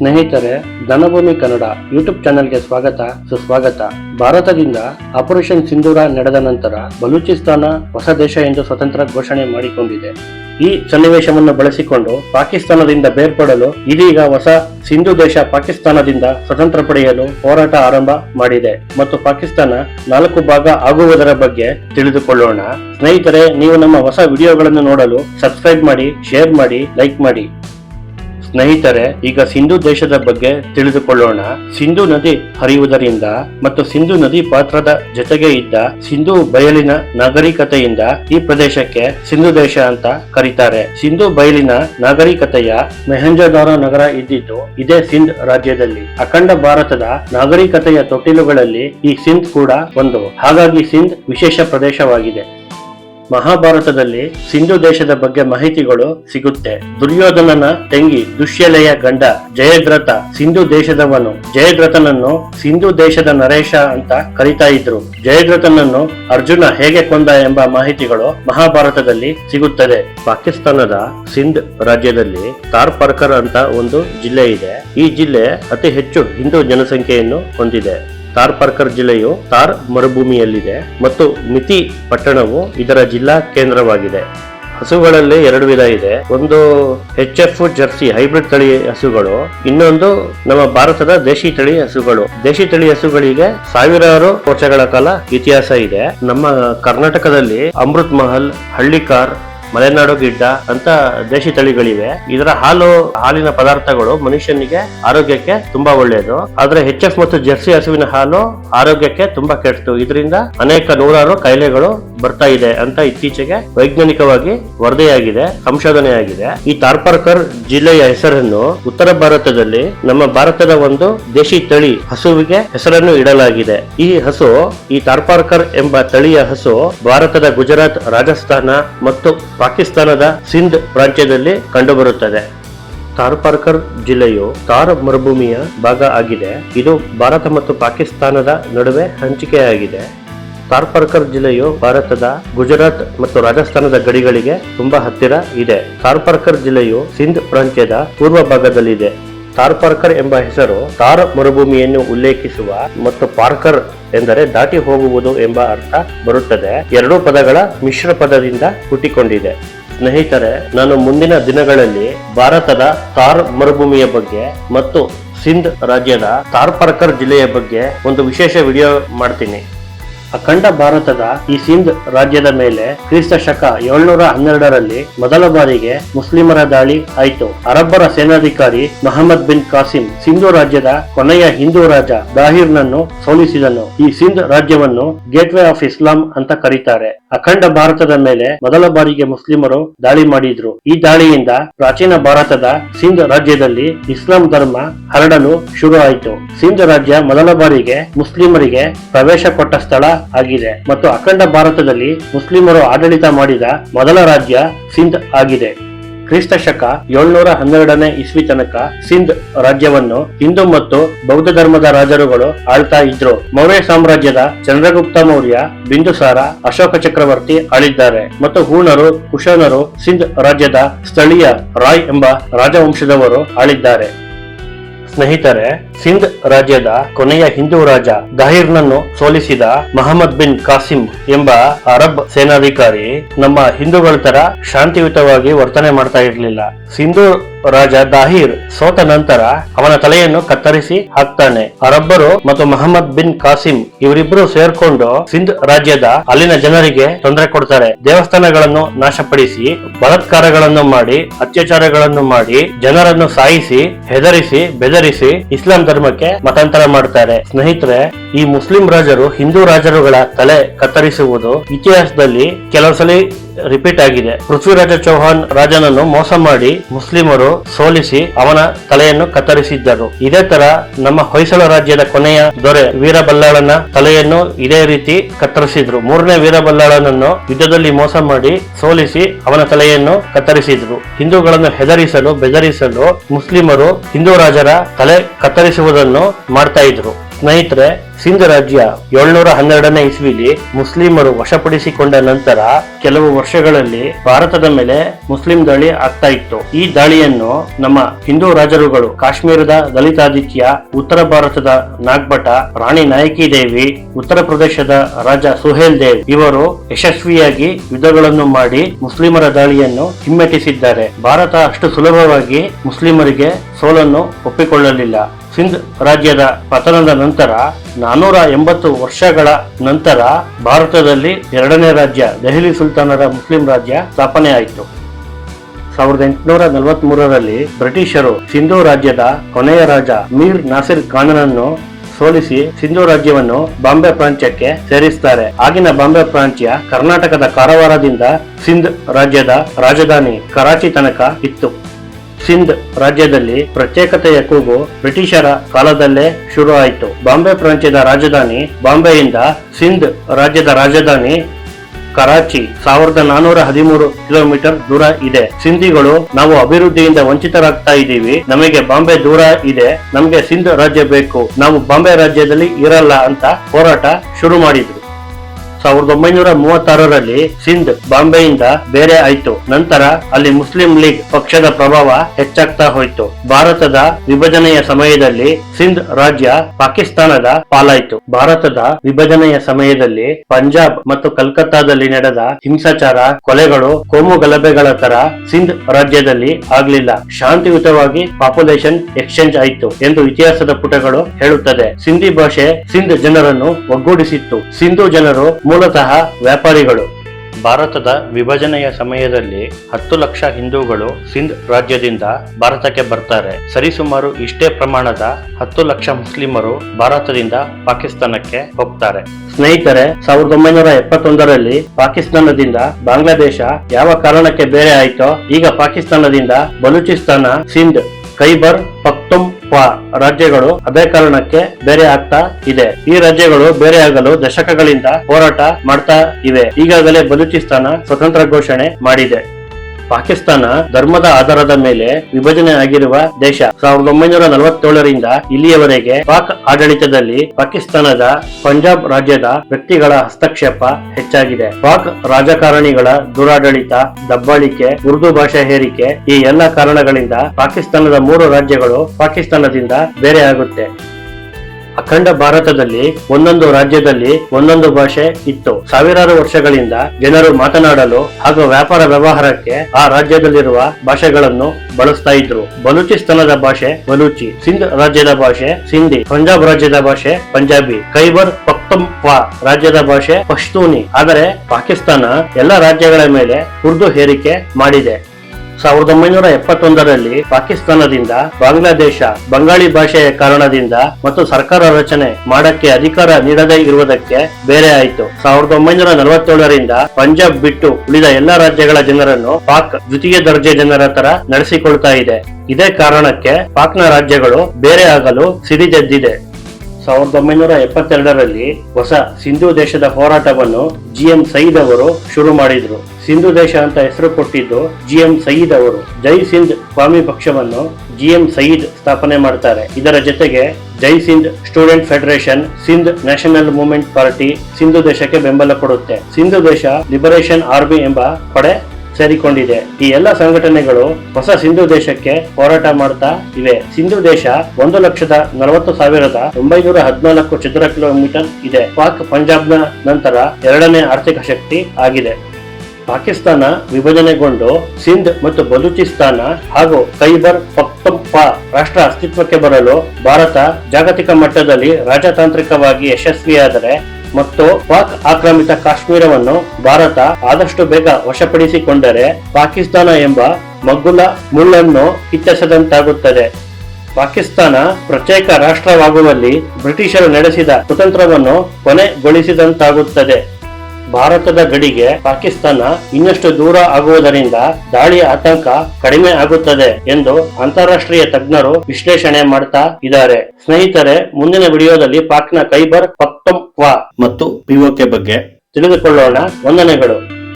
ಸ್ನೇಹಿತರೆ, ಧನಭೂಮಿ ಕನ್ನಡ ಯೂಟ್ಯೂಬ್ ಚಾನೆಲ್ಗೆ ಸ್ವಾಗತ. ಸುಸ್ವಾಗತ. ಭಾರತದಿಂದ ಆಪರೇಷನ್ ಸಿಂಧೂರ ನಡೆದ ನಂತರ ಬಲೂಚಿಸ್ತಾನ ಹೊಸ ದೇಶ ಎಂದು ಸ್ವತಂತ್ರ ಘೋಷಣೆ ಮಾಡಿಕೊಂಡಿದೆ. ಈ ಸನ್ನಿವೇಶವನ್ನು ಬಳಸಿಕೊಂಡು ಪಾಕಿಸ್ತಾನದಿಂದ ಬೇರ್ಪಡಲು ಇದೀಗ ಹೊಸ ಸಿಂಧು ದೇಶ ಪಾಕಿಸ್ತಾನದಿಂದ ಸ್ವತಂತ್ರ ಪಡೆಯಲು ಹೋರಾಟ ಆರಂಭ ಮಾಡಿದೆ. ಮತ್ತು ಪಾಕಿಸ್ತಾನ ನಾಲ್ಕು ಭಾಗ ಆಗುವುದರ ಬಗ್ಗೆ ತಿಳಿದುಕೊಳ್ಳೋಣ. ಸ್ನೇಹಿತರೆ, ನೀವು ನಮ್ಮ ಹೊಸ ವಿಡಿಯೋಗಳನ್ನು ನೋಡಲು ಸಬ್ಸ್ಕ್ರೈಬ್ ಮಾಡಿ, ಶೇರ್ ಮಾಡಿ, ಲೈಕ್ ಮಾಡಿ. ಸ್ನೇಹಿತರೆ, ಈಗ ಸಿಂಧು ದೇಶದ ಬಗ್ಗೆ ತಿಳಿದುಕೊಳ್ಳೋಣ. ಸಿಂಧು ನದಿ ಹರಿಯುವುದರಿಂದ ಮತ್ತು ಸಿಂಧು ನದಿ ಪಾತ್ರದ ಜೊತೆಗೆ ಇದ್ದ ಸಿಂಧು ಬಯಲಿನ ನಾಗರಿಕತೆಯಿಂದ ಈ ಪ್ರದೇಶಕ್ಕೆ ಸಿಂಧು ದೇಶ ಅಂತ ಕರೀತಾರೆ. ಸಿಂಧು ಬಯಲಿನ ನಾಗರಿಕತೆಯ ಮೆಹಂಜದಾರ ನಗರ ಇದ್ದಿದ್ದು ಇದೇ ಸಿಂಧ್ ರಾಜ್ಯದಲ್ಲಿ. ಅಖಂಡ ಭಾರತದ ನಾಗರಿಕತೆಯ ತೊಟ್ಟಿಲುಗಳಲ್ಲಿ ಈ ಸಿಂಧ್ ಕೂಡ ಒಂದು. ಹಾಗಾಗಿ ಸಿಂಧ್ ವಿಶೇಷ ಪ್ರದೇಶವಾಗಿದೆ. ಮಹಾಭಾರತದಲ್ಲಿ ಸಿಂಧು ದೇಶದ ಬಗ್ಗೆ ಮಾಹಿತಿಗಳು ಸಿಗುತ್ತೆ. ದುರ್ಯೋಧನನ ತಂಗಿ ದುಶ್ಯಲೆಯ ಗಂಡ ಜಯದ್ರಥ ಸಿಂಧು ದೇಶದವನು. ಜಯದ್ರಥನನ್ನು ಸಿಂಧು ದೇಶದ ನರೇಶ ಅಂತ ಕರಿತಾ ಇದ್ರು. ಜಯದ್ರಥನನ್ನು ಅರ್ಜುನ ಹೇಗೆ ಕೊಂದ ಎಂಬ ಮಾಹಿತಿಗಳು ಮಹಾಭಾರತದಲ್ಲಿ ಸಿಗುತ್ತದೆ. ಪಾಕಿಸ್ತಾನದ ಸಿಂಧ್ ರಾಜ್ಯದಲ್ಲಿ ತಾರ್ ಪರ್ಕರ್ ಅಂತ ಒಂದು ಜಿಲ್ಲೆ ಇದೆ. ಈ ಜಿಲ್ಲೆ ಅತಿ ಹೆಚ್ಚು ಹಿಂದೂ ಜನಸಂಖ್ಯೆಯನ್ನು ಹೊಂದಿದೆ. ತಾರ್ ಪರ್ಕರ್ ಜಿಲ್ಲೆಯು ತಾರ್ ಮರುಭೂಮಿಯಲ್ಲಿದೆ ಮತ್ತು ಮಿತಿ ಪಟ್ಟಣವು ಇದರ ಜಿಲ್ಲಾ ಕೇಂದ್ರವಾಗಿದೆ. ಹಸುಗಳಲ್ಲಿ ಎರಡು ವಿಧ ಇದೆ. ಒಂದು ಎಚ್ ಎಫ್ ಜರ್ಸಿ ಹೈಬ್ರಿಡ್ ತಳಿ ಹಸುಗಳು, ಇನ್ನೊಂದು ನಮ್ಮ ಭಾರತದ ದೇಶಿ ತಳಿ ಹಸುಗಳು. ದೇಶಿ ತಳಿ ಹಸುಗಳಿಗೆ ಸಾವಿರಾರು ವರ್ಷಗಳ ಕಾಲ ಇತಿಹಾಸ ಇದೆ. ನಮ್ಮ ಕರ್ನಾಟಕದಲ್ಲಿ ಅಮೃತ್ ಮಹಲ್, ಹಳ್ಳಿಕಾರ್ ಮಲೆನಾಡು ಗಿಡ್ಡ ಅಂತ ದೇಶಿ ತಳಿಗಳಿವೆ. ಇದರ ಹಾಲು, ಹಾಲಿನ ಪದಾರ್ಥಗಳು ಮನುಷ್ಯನಿಗೆ ಆರೋಗ್ಯಕ್ಕೆ ತುಂಬಾ ಒಳ್ಳೆಯದು. ಆದ್ರೆ ಹೆಚ್ ಎಫ್ ಮತ್ತು ಜರ್ಸಿ ಹಸುವಿನ ಹಾಲು ಆರೋಗ್ಯಕ್ಕೆ ತುಂಬಾ ಕೆಟ್ಟದು ಇದರಿಂದ ಅನೇಕ ನೂರಾರು ಕಾಯಿಲೆಗಳು ಬರ್ತಾ ಇದೆ ಅಂತ ಇತ್ತೀಚೆಗೆ ವೈಜ್ಞಾನಿಕವಾಗಿ ವರದಿಯಾಗಿದೆ ಸಂಶೋಧನೆ ಆಗಿದೆ ಈ ತಾರ್ಪರ್ಕರ್ ಜಿಲ್ಲೆಯ ಹೆಸರನ್ನು ಉತ್ತರ ಭಾರತದಲ್ಲಿ ನಮ್ಮ ಭಾರತದ ಒಂದು ದೇಶಿ ತಳಿ ಹಸುವಿಗೆ ಹೆಸರನ್ನು ಇಡಲಾಗಿದೆ. ಈ ಹಸು, ಈ ತಾರ್ಪಾರ್ಕರ್ ಎಂಬ ತಳಿಯ ಹಸು ಭಾರತದ ಗುಜರಾತ್, ರಾಜಸ್ಥಾನ ಮತ್ತು ಪಾಕಿಸ್ತಾನದ ಸಿಂಧ್ ಪ್ರಾಂತ್ಯದಲ್ಲಿ ಕಂಡುಬರುತ್ತದೆ. ತಾರ್ಪಾರ್ಕರ್ ಜಿಲ್ಲೆಯು ತಾರ್ ಮರುಭೂಮಿಯ ಭಾಗ ಆಗಿದೆ. ಇದು ಭಾರತ ಮತ್ತು ಪಾಕಿಸ್ತಾನದ ನಡುವೆ ಹಂಚಿಕೆಯಾಗಿದೆ. ತಾರ್ಪಾರ್ಕರ್ ಜಿಲ್ಲೆಯು ಭಾರತದ ಗುಜರಾತ್ ಮತ್ತು ರಾಜಸ್ಥಾನದ ಗಡಿಗಳಿಗೆ ತುಂಬಾ ಹತ್ತಿರ ಇದೆ. ಸಾರ್ಪರ್ಕರ್ ಜಿಲ್ಲೆಯು ಸಿಂಧ್ ಪ್ರಾಂತ್ಯದ ಪೂರ್ವ ಭಾಗದಲ್ಲಿದೆ. ತಾರ್ಪಾರ್ಕರ್ ಎಂಬ ಹೆಸರು ತಾರ್ ಮರುಭೂಮಿಯನ್ನು ಉಲ್ಲೇಖಿಸುವ ಮತ್ತು ಪಾರ್ಕರ್ ಎಂದರೆ ದಾಟಿ ಹೋಗುವುದು ಎಂಬ ಅರ್ಥ ಬರುತ್ತದೆ. ಎರಡೂ ಪದಗಳ ಮಿಶ್ರ ಪದದಿಂದ ಹುಟ್ಟಿಕೊಂಡಿದೆ. ಸ್ನೇಹಿತರೆ, ನಾನು ಮುಂದಿನ ದಿನಗಳಲ್ಲಿ ಭಾರತದ ತಾರ್ ಮರುಭೂಮಿಯ ಬಗ್ಗೆ ಮತ್ತು ಸಿಂಧ್ ರಾಜ್ಯದ ತಾರ್ಪರ್ಕರ್ ಜಿಲ್ಲೆಯ ಬಗ್ಗೆ ಒಂದು ವಿಶೇಷ ವಿಡಿಯೋ ಮಾಡ್ತೀನಿ. ಅಖಂಡ ಭಾರತದ ಈ ಸಿಂಧ್ ರಾಜ್ಯದ ಮೇಲೆ ಕ್ರಿಸ್ತ ಶಕ ಏಳ್ನೂರ ಹನ್ನೆರಡರಲ್ಲಿ ಮೊದಲ ಬಾರಿಗೆ ಮುಸ್ಲಿಮರ ದಾಳಿ ಆಯಿತು. ಅರಬ್ಬರ ಸೇನಾಧಿಕಾರಿ ಮಹಮ್ಮದ್ ಬಿನ್ ಕಾಸಿಂ ಸಿಂಧು ರಾಜ್ಯದ ಕೊನೆಯ ಹಿಂದೂ ರಾಜ ದಾಹಿರ್ನನ್ನು ಸೋಲಿಸಿದನು. ಈ ಸಿಂಧ್ ರಾಜ್ಯವನ್ನು ಗೇಟ್ವೇ ಆಫ್ ಇಸ್ಲಾಂ ಅಂತ ಕರೀತಾರೆ. ಅಖಂಡ ಭಾರತದ ಮೇಲೆ ಮೊದಲ ಬಾರಿಗೆ ಮುಸ್ಲಿಮರು ದಾಳಿ ಮಾಡಿದ್ರು. ಈ ದಾಳಿಯಿಂದ ಪ್ರಾಚೀನ ಭಾರತದ ಸಿಂಧ್ ರಾಜ್ಯದಲ್ಲಿ ಇಸ್ಲಾಂ ಧರ್ಮ ಹರಡಲು ಶುರು ಆಯಿತು. ಸಿಂಧ್ ರಾಜ್ಯ ಮೊದಲ ಬಾರಿಗೆ ಮುಸ್ಲಿಮರಿಗೆ ಪ್ರವೇಶ ಕೊಟ್ಟ ಸ್ಥಳ ಆಗಿದೆ ಮತ್ತು ಅಖಂಡ ಭಾರತದಲ್ಲಿ ಮುಸ್ಲಿಮರು ಆಡಳಿತ ಮಾಡಿದ ಮೊದಲ ರಾಜ್ಯ ಸಿಂಧ್ ಆಗಿದೆ. ಕ್ರಿಸ್ತ ಶಕ ಏಳ್ನೂರ ಹನ್ನೆರಡನೇ ಇಸ್ವಿ ತನಕ ಸಿಂಧ್ ರಾಜ್ಯವನ್ನು ಹಿಂದೂ ಮತ್ತು ಬೌದ್ಧ ಧರ್ಮದ ರಾಜರುಗಳು ಆಳ್ತಾ ಇದ್ರು. ಮೌರ್ಯ ಸಾಮ್ರಾಜ್ಯದ ಚಂದ್ರಗುಪ್ತ ಮೌರ್ಯ, ಬಿಂದುಸಾರ, ಅಶೋಕ ಚಕ್ರವರ್ತಿ ಆಳಿದ್ದಾರೆ ಮತ್ತು ಹೂಣರು, ಕುಶನರು ಸಿಂಧ್ ರಾಜ್ಯದ ಸ್ಥಳೀಯ ರಾಯ್ ಎಂಬ ರಾಜವಂಶದವರು ಆಳಿದ್ದಾರೆ. ಸ್ನೇಹಿತರೆ, ಸಿಂಧ್ ರಾಜ್ಯದ ಕೊನೆಯ ಹಿಂದೂ ರಾಜ ದಾಹಿರ್ನನ್ನು ಸೋಲಿಸಿದ ಮಹಮ್ಮದ್ ಬಿನ್ ಕಾಸಿಂ ಎಂಬ ಅರಬ್ ಸೇನಾಧಿಕಾರಿ ನಮ್ಮ ಹಿಂದೂಗಳ ತರ ಶಾಂತಿಯುತವಾಗಿ ವರ್ತನೆ ಮಾಡ್ತಾ ಇರಲಿಲ್ಲ. ಸಿಂಧು ರಾಜ ದಾಹಿರ್ ಸೋತ ನಂತರ ಅವನ ತಲೆಯನ್ನು ಕತ್ತರಿಸಿ ಹಾಕ್ತಾನೆ. ಅರಬ್ಬರು ಮತ್ತು ಮಹಮ್ಮದ್ ಬಿನ್ ಕಾಸಿಂ ಇವರಿಬ್ಬರು ಸೇರ್ಕೊಂಡು ಸಿಂಧ್ ರಾಜ್ಯದ ಅಲ್ಲಿನ ಜನರಿಗೆ ತೊಂದರೆ ಕೊಡ್ತಾರೆ. ದೇವಸ್ಥಾನಗಳನ್ನು ನಾಶಪಡಿಸಿ, ಬಲಾತ್ಕಾರಗಳನ್ನು ಮಾಡಿ, ಅತ್ಯಾಚಾರಗಳನ್ನು ಮಾಡಿ, ಜನರನ್ನು ಸಾಯಿಸಿ, ಹೆದರಿಸಿ, ಬೆದರಿಸಿ ಇಸ್ಲಾಂ ಧರ್ಮಕ್ಕೆ ಮತಾಂತರ ಮಾಡ್ತಾರೆ. ಸ್ನೇಹಿತರೆ, ಈ ಮುಸ್ಲಿಂ ರಾಜರು ಹಿಂದೂ ರಾಜರುಗಳ ತಲೆ ಕತ್ತರಿಸುವುದು ಇತಿಹಾಸದಲ್ಲಿ ಕೆಲವು ಸಲ ರಿಪೀಟ್ ಆಗಿದೆ. ಪೃಥ್ವಿರಾಜ ಚೌಹಾನ್ ರಾಜನನ್ನು ಮೋಸ ಮಾಡಿ ಮುಸ್ಲಿಮರು ಸೋಲಿಸಿ ಅವನ ತಲೆಯನ್ನು ಕತ್ತರಿಸಿದ್ದರು. ಇದೇ ತರ ನಮ್ಮ ಹೊಯ್ಸಳ ರಾಜ್ಯದ ಕೊನೆಯ ದೊರೆ ವೀರಬಲ್ಲಾಳನ ತಲೆಯನ್ನು ಇದೇ ರೀತಿ ಕತ್ತರಿಸಿದ್ರು. ಮೂರನೇ ವೀರಬಲ್ಲಾಳನನ್ನು ಯುದ್ಧದಲ್ಲಿ ಮೋಸ ಮಾಡಿ ಸೋಲಿಸಿ ಅವನ ತಲೆಯನ್ನು ಕತ್ತರಿಸಿದ್ರು. ಹಿಂದೂಗಳನ್ನು ಹೆದರಿಸಲು, ಬೆದರಿಸಲು ಮುಸ್ಲಿಮರು ಹಿಂದೂ ರಾಜರ ತಲೆ ಕತ್ತರಿಸುವುದನ್ನು ಮಾಡ್ತಾ ಇದ್ರು. ಸ್ನೇಹಿತರೆ ಸಿಂಧ್ ರಾಜ್ಯ ಏಳ್ನೂರ ಹನ್ನೆರಡನೇ ಇಸ್ವಿಲಿ ಮುಸ್ಲಿಮರು ವಶಪಡಿಸಿಕೊಂಡ ನಂತರ ಕೆಲವು ವರ್ಷಗಳಲ್ಲಿ ಭಾರತದ ಮೇಲೆ ಮುಸ್ಲಿಂ ದಾಳಿ ಆಗ್ತಾ ಇತ್ತು. ಈ ದಾಳಿಯನ್ನು ನಮ್ಮ ಹಿಂದೂ ರಾಜರುಗಳು ಕಾಶ್ಮೀರದ ದಲಿತಾದಿತ್ಯ, ಉತ್ತರ ಭಾರತದ ನಾಗ್ಭಟ, ರಾಣಿ ನಾಯಕಿ ದೇವಿ ಉತ್ತರ ಪ್ರದೇಶದ ರಾಜ ಸುಹೇಲ್ ದೇವ್ ಇವರು ಯಶಸ್ವಿಯಾಗಿ ಯುದ್ಧಗಳನ್ನು ಮಾಡಿ ಮುಸ್ಲಿಮರ ದಾಳಿಯನ್ನು ಹಿಮ್ಮೆಟ್ಟಿಸಿದ್ದಾರೆ. ಭಾರತ ಅಷ್ಟು ಸುಲಭವಾಗಿ ಮುಸ್ಲಿಮರಿಗೆ ಸೋಲನ್ನು ಒಪ್ಪಿಕೊಳ್ಳಲಿಲ್ಲ. ಸಿಂಧ್ ರಾಜ್ಯದ ಪತನದ ನಂತರ ನಾನೂರ ಎಂಬತ್ತು ವರ್ಷಗಳ ನಂತರ ಭಾರತದಲ್ಲಿ ಎರಡನೇ ರಾಜ್ಯ ದೆಹಲಿ ಸುಲ್ತಾನರ ಮುಸ್ಲಿಂ ರಾಜ್ಯ ಸ್ಥಾಪನೆ ಆಯಿತು. ಸಾವಿರದ ಎಂಟುನೂರ ನಲವತ್ತ್ ಮೂರರಲ್ಲಿ ಬ್ರಿಟಿಷರು ಸಿಂಧೂ ರಾಜ್ಯದ ಕೊನೆಯ ರಾಜ ಮೀರ್ ನಾಸಿರ್ ಖಾನನನ್ನು ಸೋಲಿಸಿ ಸಿಂಧೂ ರಾಜ್ಯವನ್ನು ಬಾಂಬೆ ಪ್ರಾಂತ್ಯಕ್ಕೆ ಸೇರಿಸ್ತಾರೆ. ಆಗಿನ ಬಾಂಬೆ ಪ್ರಾಂತ್ಯ ಕರ್ನಾಟಕದ ಕಾರವಾರದಿಂದ ಸಿಂಧ್ ರಾಜ್ಯದ ರಾಜಧಾನಿ ಕರಾಚಿ ತನಕ ಇತ್ತು. ಸಿಂಧ್ ರಾಜ್ಯದಲ್ಲಿ ಪ್ರತ್ಯೇಕತೆಯ ಕೂಗು ಬ್ರಿಟಿಷರ ಕಾಲದಲ್ಲೇ ಶುರು ಆಯಿತು ಬಾಂಬೆ ಪ್ರಾಂತ್ಯದ ರಾಜಧಾನಿ ಬಾಂಬೆಯಿಂದ ಸಿಂಧ್ ರಾಜ್ಯದ ರಾಜಧಾನಿ ಕರಾಚಿ. ಸಾವಿರದ ನಾನೂರ ಹದಿಮೂರು ಕಿಲೋಮೀಟರ್ ದೂರ ಇದೆ. ಸಿಂಧಿಗಳು ನಾವು ಅಭಿವೃದ್ಧಿಯಿಂದ ವಂಚಿತರಾಗ್ತಾ ಇದ್ದೀವಿ. ನಮಗೆ ಬಾಂಬೆ ದೂರ ಇದೆ. ನಮಗೆ ಸಿಂಧ್ ರಾಜ್ಯ ಬೇಕು. ನಾವು ಬಾಂಬೆ ರಾಜ್ಯದಲ್ಲಿ ಇರಲ್ಲ ಅಂತ ಹೋರಾಟ ಶುರು ಮಾಡಿದ್ರು. ಸಾವಿರದ ಒಂಬೈನೂರ ಮೂವತ್ತಾರರಲ್ಲಿ ಸಿಂಧ್ ಬಾಂಬೆಯಿಂದ ಬೇರೆ ಆಯ್ತು. ನಂತರ ಅಲ್ಲಿ ಮುಸ್ಲಿಂ ಲೀಗ್ ಪಕ್ಷದ ಪ್ರಭಾವ ಹೆಚ್ಚಾಗ್ತಾ ಹೋಯ್ತು. ಭಾರತದ ವಿಭಜನೆಯ ಸಮಯದಲ್ಲಿ ಸಿಂಧ್ ರಾಜ್ಯ ಪಾಕಿಸ್ತಾನದ ಪಾಲಾಯಿತು. ಭಾರತದ ವಿಭಜನೆಯ ಸಮಯದಲ್ಲಿ ಪಂಜಾಬ್ ಮತ್ತು ಕಲ್ಕತ್ತಾದಲ್ಲಿ ನಡೆದ ಹಿಂಸಾಚಾರ, ಕೊಲೆಗಳು, ಕೋಮು ಗಲಭೆಗಳ ತರ ಸಿಂಧ್ ರಾಜ್ಯದಲ್ಲಿ ಆಗ್ಲಿಲ್ಲ. ಶಾಂತಿಯುತವಾಗಿ ಪಾಪ್ಯುಲೇಷನ್ ಎಕ್ಸ್ಚೇಂಜ್ ಆಯ್ತು ಎಂದು ಇತಿಹಾಸದ ಪುಟಗಳು ಹೇಳುತ್ತದೆ. ಸಿಂಧಿ ಭಾಷೆ ಸಿಂಧ್ ಜನರನ್ನು ಒಗ್ಗೂಡಿಸಿತ್ತು. ಸಿಂಧು ಜನರು ಮೂಲತಃ ವ್ಯಾಪಾರಿಗಳು. ಭಾರತದ ವಿಭಜನೆಯ ಸಮಯದಲ್ಲಿ ಹತ್ತು ಲಕ್ಷ ಹಿಂದೂಗಳು ಸಿಂಧ್ ರಾಜ್ಯದಿಂದ ಭಾರತಕ್ಕೆ ಬರ್ತಾರೆ. ಸರಿಸುಮಾರು ಇಷ್ಟೇ ಪ್ರಮಾಣದ ಹತ್ತು ಲಕ್ಷ ಮುಸ್ಲಿಮರು ಭಾರತದಿಂದ ಪಾಕಿಸ್ತಾನಕ್ಕೆ ಹೋಗ್ತಾರೆ. ಸ್ನೇಹಿತರೆ, ಸಾವಿರದ ಒಂಬೈನೂರ ಎಪ್ಪತ್ತೊಂದರಲ್ಲಿ ಪಾಕಿಸ್ತಾನದಿಂದ ಬಾಂಗ್ಲಾದೇಶ ಯಾವ ಕಾರಣಕ್ಕೆ ಬೇರೆ ಆಯ್ತೋ, ಈಗ ಪಾಕಿಸ್ತಾನದಿಂದ ಬಲೂಚಿಸ್ತಾನ, ಸಿಂಧ್ ಖೈಬರ್ ಪಖ್ತೂನ್ಖ್ವಾ ರಾಜ್ಯಗಳು ಅದೇ ಕಾರಣಕ್ಕೆ ಬೇರೆ ಆಗ್ತಾ ಇದೆ. ಈ ರಾಜ್ಯಗಳು ಬೇರೆ ಆಗಲು ದಶಕಗಳಿಂದ ಹೋರಾಟ ಮಾಡ್ತಾ ಇವೆ. ಈಗಾಗಲೇ ಬಲೂಚಿಸ್ತಾನ ಸ್ವತಂತ್ರ ಘೋಷಣೆ ಮಾಡಿದೆ. ಪಾಕಿಸ್ತಾನ ಧರ್ಮದ ಆಧಾರದ ಮೇಲೆ ವಿಭಜನೆ ಆಗಿರುವ ದೇಶ. ಸಾವಿರದ ಒಂಬೈನೂರ ನಲವತ್ತೇಳರಿಂದ ಇಲ್ಲಿಯವರೆಗೆ ಪಾಕ್ ಆಡಳಿತದಲ್ಲಿ ಪಾಕಿಸ್ತಾನದ ಪಂಜಾಬ್ ರಾಜ್ಯದ ವ್ಯಕ್ತಿಗಳ ಹಸ್ತಕ್ಷೇಪ ಹೆಚ್ಚಾಗಿದೆ. ಪಾಕ್ ರಾಜಕಾರಣಿಗಳ ದುರಾಡಳಿತ, ದಬ್ಬಾಳಿಕೆ, ಉರ್ದು ಭಾಷೆ ಹೇರಿಕೆ ಈ ಎಲ್ಲ ಕಾರಣಗಳಿಂದ ಪಾಕಿಸ್ತಾನದ ಮೂರು ರಾಜ್ಯಗಳು ಪಾಕಿಸ್ತಾನದಿಂದ ಬೇರೆ ಆಗುತ್ತೆ. ಅಖಂಡ ಭಾರತದಲ್ಲಿ ಒಂದೊಂದು ರಾಜ್ಯದಲ್ಲಿ ಒಂದೊಂದು ಭಾಷೆ ಇತ್ತು. ಸಾವಿರಾರು ವರ್ಷಗಳಿಂದ ಜನರು ಮಾತನಾಡಲು ಹಾಗೂ ವ್ಯಾಪಾರ ವ್ಯವಹಾರಕ್ಕೆ ಆ ರಾಜ್ಯದಲ್ಲಿರುವ ಭಾಷೆಗಳನ್ನು ಬಳಸ್ತಾ ಇದ್ರು. ಬಲೂಚಿಸ್ತಾನದ ಭಾಷೆ ಬಲೂಚಿ, ಸಿಂಧ್ ರಾಜ್ಯದ ಭಾಷೆ ಸಿಂಧಿ, ಪಂಜಾಬ್ ರಾಜ್ಯದ ಭಾಷೆ ಪಂಜಾಬಿ ಖೈಬರ್ ಪಖ್ತೂನ್ಖ್ವಾ ರಾಜ್ಯದ ಭಾಷೆ ಪಶ್ತೂನಿ. ಆದರೆ ಪಾಕಿಸ್ತಾನ ಎಲ್ಲ ರಾಜ್ಯಗಳ ಮೇಲೆ ಉರ್ದು ಹೇರಿಕೆ ಮಾಡಿದೆ. ಸಾವಿರದ ಒಂಬೈನೂರ ಎಪ್ಪತ್ತೊಂದರಲ್ಲಿ ಪಾಕಿಸ್ತಾನದಿಂದ ಬಾಂಗ್ಲಾದೇಶ ಬಂಗಾಳಿ ಭಾಷೆಯ ಕಾರಣದಿಂದ ಮತ್ತು ಸರ್ಕಾರ ರಚನೆ ಮಾಡಕ್ಕೆ ಅಧಿಕಾರ ನೀಡದೇ ಇರುವುದಕ್ಕೆ ಬೇರೆ ಆಯಿತು. ಸಾವಿರದ ಒಂಬೈನೂರ ನಲವತ್ತೇಳರಿಂದ ಪಂಜಾಬ್ ಬಿಟ್ಟು ಉಳಿದ ಎಲ್ಲಾ ರಾಜ್ಯಗಳ ಜನರನ್ನು ಪಾಕ್ ದ್ವಿತೀಯ ದರ್ಜೆ ಜನರ ತರ ನಡೆಸಿಕೊಳ್ತಾ ಇದೆ. ಇದೇ ಕಾರಣಕ್ಕೆ ಪಾಕ್ನ ರಾಜ್ಯಗಳು ಬೇರೆ ಆಗಲು ಸಿಡಿದೆದ್ದಿದೆ. ಸಾವಿರದ ಒಂಬೈನೂರ ಎಪ್ಪತ್ತೆರಡರಲ್ಲಿ ಹೊಸ ಸಿಂಧು ದೇಶದ ಹೋರಾಟವನ್ನು ಜಿ ಎಂ ಸಯೀದ್ ಅವರು ಶುರು ಮಾಡಿದ್ರು. ಸಿಂಧು ದೇಶ ಅಂತ ಹೆಸರು ಕೊಟ್ಟಿದ್ದು ಜಿ ಎಂ ಸಯೀದ್ ಅವರು. ಜೈ ಸಿಂಧ್ ಸ್ವಾಮಿ ಪಕ್ಷವನ್ನು ಜಿ ಎಂ ಸಯೀದ್ ಸ್ಥಾಪನೆ ಮಾಡ್ತಾರೆ. ಇದರ ಜೊತೆಗೆ Jai Sindh student federation, Sindh national movement party Sindhu ದೇಶಕ್ಕೆ ಬೆಂಬಲ ಕೊಡುತ್ತೆ. ಸಿಂಧು ದೇಶ ಲಿಬರೇಷನ್ ಆರ್ಮಿ ಎಂಬ ಪಡೆ ಸೇರಿಕೊಂಡಿದೆ. ಈ ಎಲ್ಲ ಸಂಘಟನೆಗಳು ಹೊಸ ಸಿಂಧು ದೇಶಕ್ಕೆ ಹೋರಾಟ ಮಾಡ್ತಾ ಇವೆ. ಸಿಂಧು ದೇಶ ಒಂದು ಲಕ್ಷದ ನಲವತ್ತು ಸಾವಿರದ ಒಂಬೈನೂರ ಹದಿನಾಲ್ಕು ಚದರ ಕಿಲೋಮೀಟರ್ ಇದೆ. ಪಾಕ್ ಪಂಜಾಬ್ನ ನಂತರ ಎರಡನೇ ಆರ್ಥಿಕ ಶಕ್ತಿ ಆಗಿದೆ. ಪಾಕಿಸ್ತಾನ ವಿಭಜನೆಗೊಂಡು ಸಿಂಧ್ ಮತ್ತು ಬಲೂಚಿಸ್ತಾನ ಹಾಗೂ ಖೈಬರ್ ಪಖ್ತೂನ್ಖ್ವಾ ರಾಷ್ಟ್ರ ಅಸ್ತಿತ್ವಕ್ಕೆ ಬರಲು ಭಾರತ ಜಾಗತಿಕ ಮಟ್ಟದಲ್ಲಿ ರಾಜತಾಂತ್ರಿಕವಾಗಿ ಯಶಸ್ವಿಯಾದರೆ ಮತ್ತು ಪಾಕ್ ಆಕ್ರಮಿತ ಕಾಶ್ಮೀರವನ್ನು ಭಾರತ ಆದಷ್ಟು ಬೇಗ ವಶಪಡಿಸಿಕೊಂಡರೆ ಪಾಕಿಸ್ತಾನ ಎಂಬ ಮಗ್ಗುಲ ಮುಳ್ಳನ್ನು ಕಿತ್ತಸದಂತಾಗುತ್ತದೆ ಪಾಕಿಸ್ತಾನ ಪ್ರತ್ಯೇಕ ರಾಷ್ಟ್ರವಾಗುವಲ್ಲಿ ಬ್ರಿಟಿಷರು ನಡೆಸಿದ ಕುತಂತ್ರವನ್ನು ಕೊನೆಗೊಳಿಸಿದಂತಾಗುತ್ತದೆ. ಭಾರತದ ಗಡಿಗೆ ಪಾಕಿಸ್ತಾನ ಇನ್ನಷ್ಟು ದೂರ ಆಗುವುದರಿಂದ ದಾಳಿಯ ಆತಂಕ ಕಡಿಮೆ ಆಗುತ್ತದೆ ಎಂದು ಅಂತಾರಾಷ್ಟ್ರೀಯ ತಜ್ಞರು ವಿಶ್ಲೇಷಣೆ ಮಾಡ್ತಾ ಇದ್ದಾರೆ. ಸ್ನೇಹಿತರೆ, ಮುಂದಿನ ವಿಡಿಯೋದಲ್ಲಿ ಪಾಕ್ನ ಕೈಬರ್ ಮತ್ತು ಪಿಒಕೆ ಬಗ್ಗೆ ತಿಳಿದುಕೊಳ್ಳೋಣ ವಂದನೆಗಳು.